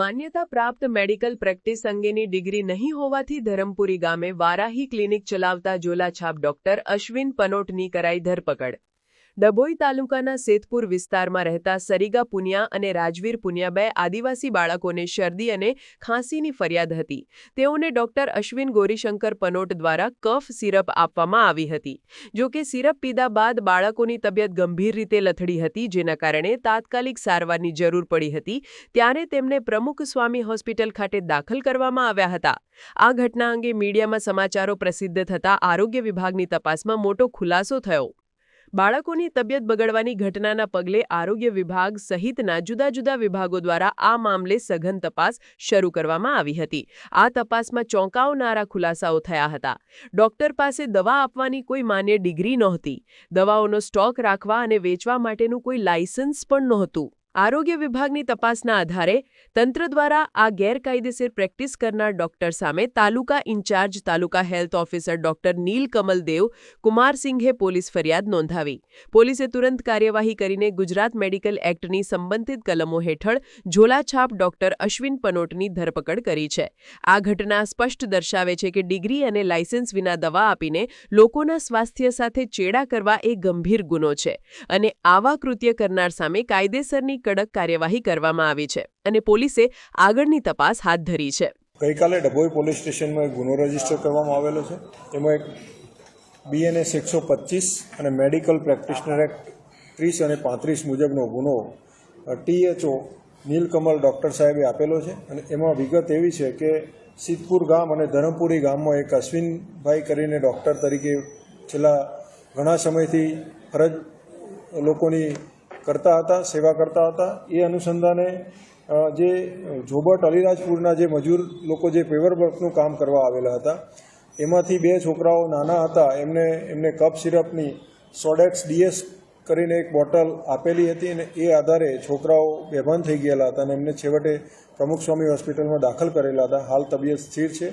માન્યતા પ્રાપ્ત medical practice અંગેની ડિગ્રી નહીં હોવાથી ધરમપુરી ગામે વારાહી ક્લિનિક ચલાવતા ઝોલાછાપ ડોક્ટર અશ્વિન પનોટની કરાઈ ધરપકડ. ડભોઈ તાલુકાના સેતપુર વિસ્તારમાં રહેતા સરીગા પુનિયા અને રાજવીર પુનિયા બે આદિવાસી બાળકોને શરદી અને ખાંસીની ફરિયાદ હતી. તેઓને ડોક્ટર અશ્વિન ગોરીશંકર પનોટ દ્વારા કફ સિરપ આપવામાં આવી હતી. જો કે સિરપ પીધા બાદ બાળકોની તબિયત ગંભીર રીતે લથડી હતી, જેના કારણે તાત્કાલિક સારવારની જરૂર પડી હતી. ત્યારે તેમને પ્રમુખ સ્વામી હોસ્પિટલ ખાતે દાખલ કરવામાં આવ્યા હતા. આ ઘટના અંગે મીડિયામાં સમાચારો પ્રસિદ્ધ થતાં આરોગ્ય વિભાગની તપાસમાં મોટો ખુલાસો થયો. બાળકોની તબિયત બગડવાની ઘટનાના પગલે આરોગ્ય વિભાગ સહિતના જુદા જુદા વિભાગો દ્વારા આ મામલે સઘન તપાસ શરૂ કરવામાં આવી હતી. આ તપાસમાં ચોંકાવનારા ખુલાસાઓ થયા હતા. ડોક્ટર પાસે દવા આપવાની કોઈ માન્ય ડિગ્રી નહોતી. દવાઓનો સ્ટોક રાખવા અને વેચવા માટેનું કોઈ લાયસન્સ પણ નહોતું. આરોગ્ય વિભાગની તપાસના આધારે તંત્ર દ્વારા આ ગેરકાયદેસર પ્રેક્ટિસ કરનાર ડોક્ટર સામે taluka in charge, taluka health officer doctor Neelkamal Dev કુમારસિંઘે police ફરિયાદ નોંધાવી. પોલીસે તુરંત કાર્યવાહી કરીને ગુજરાત મેડિકલ એક્ટની સંબંધિત કલમો હેઠળ ઝોલાછાપ ડોક્ટર અશ્વિન પનોટની ધરપકડ કરી છે. આ ઘટના સ્પષ્ટ દર્શાવે છે કે ડિગ્રી અને લાયસન્સ વિના દવા આપીને લોકોના સ્વાસ્થ્ય સાથે ચેડા કરવા એ ગંભીર ગુનો છે અને આવા કૃત્ય કરનાર સામે કાયદેસરની કડક કાર્યવાહી કરવામાં આવી છે અને પોલીસે આગળની તપાસ હાથ ધરી છે. ગઈકાલે ડભોઈ પોલીસ સ્ટેશનમાં એક ગુનો રજિસ્ટર કરવામાં આવેલો છે. એમાં એક બીએનએસ એકસો પચીસ અને મેડિકલ પ્રેક્ટિશનર એક્ટ ત્રીસ અને પાંત્રીસ મુજબનો ગુનો ટીએચઓ નીલકમલ ડૉક્ટર સાહેબે આપેલો છે અને એમાં વિગત એવી છે કે સિદ્ધપુર ગામ અને ધરમપુરી ગામમાં એક અશ્વિનભાઈ કરીને ડૉક્ટર તરીકે છેલ્લા ઘણા સમયથી ફરજ લોકોની કરતા હતા, સેવા કરતા હતા. એ અનુસંધાને જે જોબટ અલીરાજપુરના જે મજૂર લોકો જે પેવર વર્કનું કામ કરવા આવેલા હતા, એમાંથી બે છોકરાઓ નાના હતા. એમને એમને કપ સિરપની સોડેક્સ ડીએસ કરીને એક બોટલ આપેલી હતી અને એ આધારે છોકરાઓ બેભાન થઈ ગયેલા હતા અને એમને છેવટે પ્રમુખ સ્વામી હોસ્પિટલમાં દાખલ કરેલા હતા. હાલ તબિયત સ્થિર છે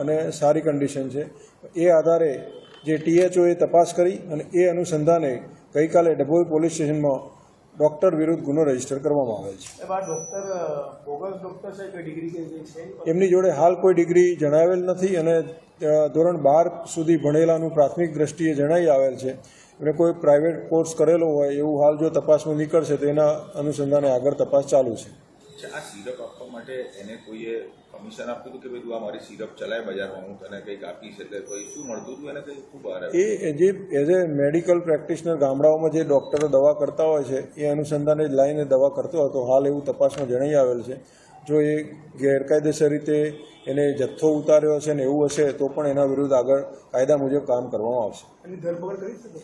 અને સારી કન્ડિશન છે. એ આધારે જે ટીએચઓએ તપાસ કરી અને એ અનુસંધાને ગઈકાલે ડભોઈ પોલીસ સ્ટેશનમાં ડૉક્ટર વિરુદ્ધ ગુનો રજિસ્ટર કરવામાં આવેલ છે. સાહેબ આ ડૉક્ટર બોગસ ડૉક્ટર છે કે ડિગ્રી કે જે છે? એમની જોડે હાલ કોઈ ડિગ્રી જણાવેલ નથી અને ધોરણ બાર સુધી ભણેલાનું પ્રાથમિક દ્રષ્ટિએ જણાઈ આવેલ છે. એમણે કોઈ પ્રાઇવેટ કોર્સ કરેલો હોય એવું હાલ જો તપાસમાં નીકળશે તો એના અનુસંધાને આગળ તપાસ ચાલુ છે. માટે એને કોઈએ કમિશન આપ્યું હતું કે ભાઈ તું આ મારી સિરપ ચલાય બજારમાં હું તને કંઈક આપીશ એટલે કોઈ શું મળતું હતું? એને કંઈક ખૂબ બહાર એ જે એઝ એ મેડિકલ પ્રેક્ટિશનર ગામડાઓમાં જે ડૉક્ટરો દવા કરતા હોય છે એ અનુસંધાને જ લાઈને દવા કરતો હતો. હાલ એવું તપાસમાં જણાઈ આવેલ છે. જો એ ગેરકાયદેસર રીતે એને જથ્થો ઉતાર્યો હશે ને એવું હશે તો પણ એના વિરુદ્ધ આગળ કાયદા મુજબ કામ કરવામાં આવશે. એની ધરપકડ કરી શકો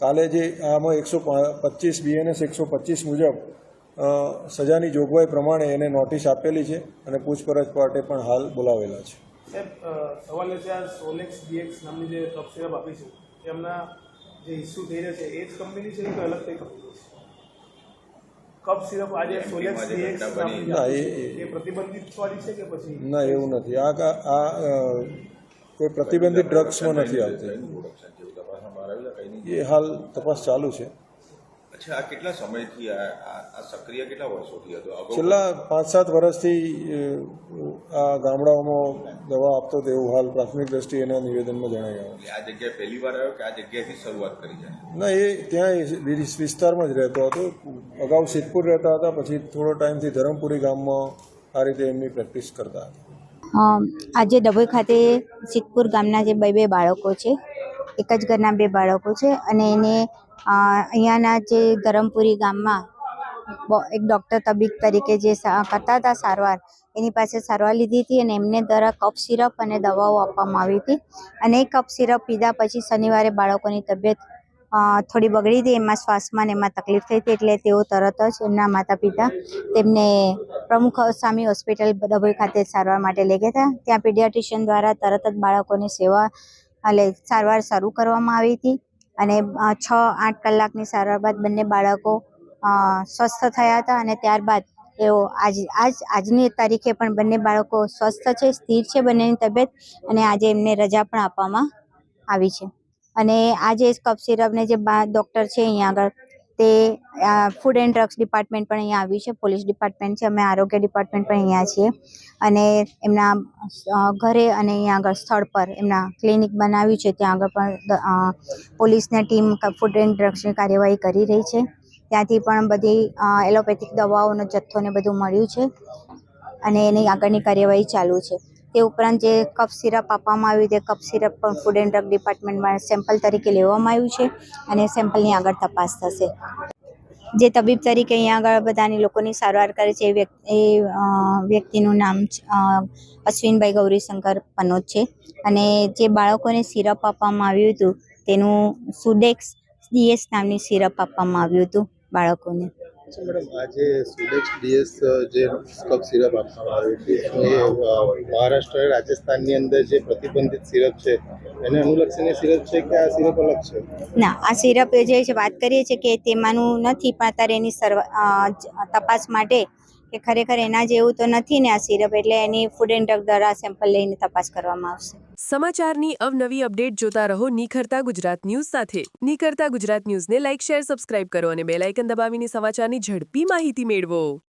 કાલે જે આમાં એકસો પચીસ બીએનએસ એકસો પચીસ મુજબ સજાની જોગવાઈ પ્રમાણે એને નોટિસ આપેલી છે અને પૂછપરછ માટે પણ હાલ બોલાવેલા છે. સાહેબ સવાલ એ છે આ સોલેક્સ ડીએક્સ નામની જે કપ સિરપ આપી છે એમના જે ઇસ્યુ થઈ રહ્યા છે એ જ કંપની છે કે અલગ કઈ કંપની છે? કપ સિરપ આજે સોલેક્સ ડીએક્સ ના, એ- પ્રતિબંધિત વાળી છે કે પછી? ના એવું નથી. આ કા- આ કોઈ પ્રતિબંધિત ડ્રગ્સમાં નથી આવતી. એ હાલ તપાસ ચાલુ છે. અચ્છા આ કેટલા સમયથી આ સક્રિય કેટલા વર્ષોથી હતો? છેલ્લા પાંચ સાત વર્ષથી આ ગામડાઓમાં દવા આપતો તેવું હાલ પ્રાથમિક દ્રષ્ટિએ એના નિવેદનમાં જણાઈ આવ્યું આ જગ્યાએ પહેલી વાર આવ્યો કે આ જગ્યાએથી શરૂઆત કરી છે? ના એ ત્યાં વિસ્તારમાં જ રહેતો હતો. અગાઉ સિદ્ધપુર રહેતા હતા પછી થોડો ટાઈમથી ધરમપુરી ગામમાં આ રીતે એમની પ્રેક્ટિસ કરતા હતા. આજે ડભોઈ ખાતે સિદ્ધપુર ગામના જે બે બે બાળકો છે એક જ ઘરના બે બાળકો છે અને એને અહીંયાના જે ધરમપુરી ગામમાં એક ડૉક્ટર તબીબ તરીકે જે કરતા હતા સારવાર, એની પાસે સારવાર લીધી હતી અને એમને દ્વારા કફ સિરપ અને દવાઓ આપવામાં આવી હતી. અને એ કફ સિરપ પીધા પછી શનિવારે બાળકોની તબિયત થોડી બગડી હતી. એમાં શ્વાસમાં ને એમાં તકલીફ થઈ હતી એટલે તેઓ તરત જ એમના માતા પિતા તેમને પ્રમુખ સ્વામી હોસ્પિટલ ડભોઈ ખાતે સારવાર માટે લઈ ગયા હતા. ત્યાં પીડિયાટ્રિશિયન દ્વારા તરત જ બાળકોની સેવા એટલે સારવાર શરૂ કરવામાં આવી હતી. અને છ આઠ કલાકની સારવાર બાદ બંને બાળકો સ્વસ્થ થયા હતા અને ત્યારબાદ તેઓ આજ આજ, આજની તારીખે પણ બંને બાળકો સ્વસ્થ છે, સ્થિર છે બંનેની તબિયત અને આજે એમને રજા પણ આપવામાં આવી છે. અને આજે કફ સિરપને જે બા, ડૉક્ટર છે અહીંયા આગળ તે ફૂડ એન્ડ ડ્રગ્સ ડિપાર્ટમેન્ટ પણ અહીંયા આવ્યું છે. પોલીસ ડિપાર્ટમેન્ટ છે, અમે આરોગ્ય ડિપાર્ટમેન્ટ પણ અહીંયા છીએ. અને એમના ઘરે અને અહીંયા આગળ સ્થળ પર એમના ક્લિનિક બનાવ્યું છે. ત્યાં આગળ પણ પોલીસની ટીમ ફૂડ એન્ડ ડ્રગ્સની કાર્યવાહી કરી રહી છે. ત્યાંથી પણ બધી એલોપેથિક દવાઓનો જથ્થો ને બધું મળ્યું છે. અને એની આગળની કાર્યવાહી ચાલુ છે. તે ઉપરાંત જે કફ સિરપ આપવામાં આવ્યું તે કફ સિરપ પણ ફૂડ એન્ડ ડ્રગ ડિપાર્ટમેન્ટમાં સેમ્પલ તરીકે લેવામાં આવ્યું છે અને સેમ્પલની આગળ તપાસ થશે. જે તબીબ તરીકે અહીંયા આગળ બધાની લોકોની સારવાર કરે છે એ એ વ્યક્તિનું નામ અશ્વિનભાઈ ગૌરીશંકર પનોત છે. અને જે બાળકોને સિરપ આપવામાં આવ્યું હતું તેનું સુડેક્સ ડીએસ નામની સિરપ આપવામાં આવ્યું હતું બાળકોને. મેડમ? આજે સુડેક્સ ડીએસ જે કપ સિરપ આપવામાં આવી હતી એ મહારાષ્ટ્ર રાજસ્થાનની અંદર જે પ્રતિબંધિત સિરપ છે, એને અનુલક્ષીને સિરપ છે કે આ સિરપ અલગ છે? ના, આ સિરપ જે વાત કરીએ છીએ કે તેમાંનું નથી, પણ અત્યારે એની સર્વ તપાસ માટે કે ખરેખર એના જેવું તો નથી ને આ સિરપ, એટલે એની ફૂડ એન્ડ ડ્રગ દ્વારા સેમ્પલ લઈને તપાસ કરવામાં આવશે. સમાચારની અવનવી અપડેટ જોતા રહો નિખરતા ગુજરાત ન્યૂઝ સાથે. નિખરતા ગુજરાત ન્યૂઝને લાઇક શેર સબસ્ક્રાઇબ કરો અને બેલ આઇકન દબાવીને સમાચારની ઝડપી માહિતી મેળવો.